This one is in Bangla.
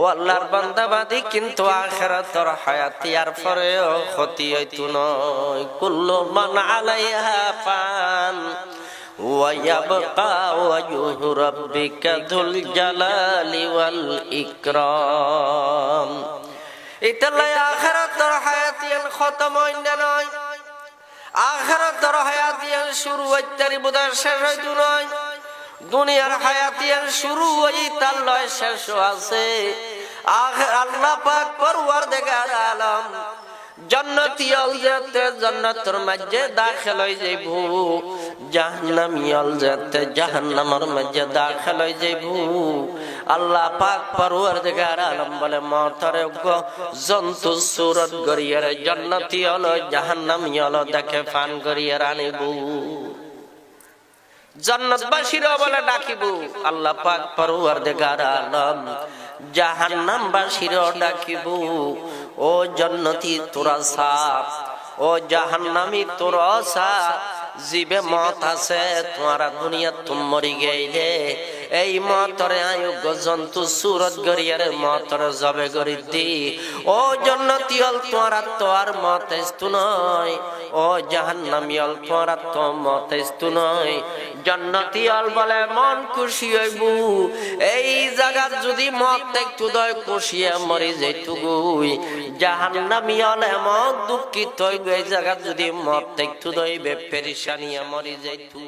ও আল্লাহর বান্দাবাদি কিন্তু আখেরাতর হায়াতি আর পরেও ক্ষতি হইতো নয় কুল্লু মান আলাইহা পান ويبقى وجه ربك ذو الجلال والإكرام ইতালাই আখেরাতর হায়াতিয়ান খতম হইন নয় আখেরাতর হায়াতিয়ান শুরু হইতারি বোধহয় শেষ হইতো নয় দুনিয়ার হায়াতিয়ার শুরু হই তার লয় শেষ আছে। আল্লাহ পাক পরওয়ার দেখার আলম, জন্নতি অল যেতে জন্নতর যেতে আলম বলে মতরে জন্তু সুরত গরিয়ার জন্নতি অল জাহান্নামি অল দেখে ফান গরিয়ার আনিব। জন্নতবাসীরা বলে ডাকিব। আল্লাহ পাক পরওয়ার দেখার আলম জাহান্নামবাসীরা ডাকিব। ও জন্নতি তোরা সাপ, ও জাহান্নামি তোরা সাপ, জীবে মত আছে, তোমারা দুনিয়া তুম মরি গেইলে। এই মতরে আয়ুগ জন্তু সুরত গরিয়ারে মতরে জবে গরি দি ও জন্নতি হল তোমারা তো আর মত নয়, ও জাহান্নামি হল তোমারা তো মত নয়। জন্নতি অল বলে মন খুশি হইব। এই জায়গার যদি মত একটু দয় খুশিয়ে মরি যেতুগুই গুই। জাহান্নামি অল এমন দুঃখিত হইব, এই জায়গার যদি মত একটু দইবে পেরিসানিয়া মরি যাইতু।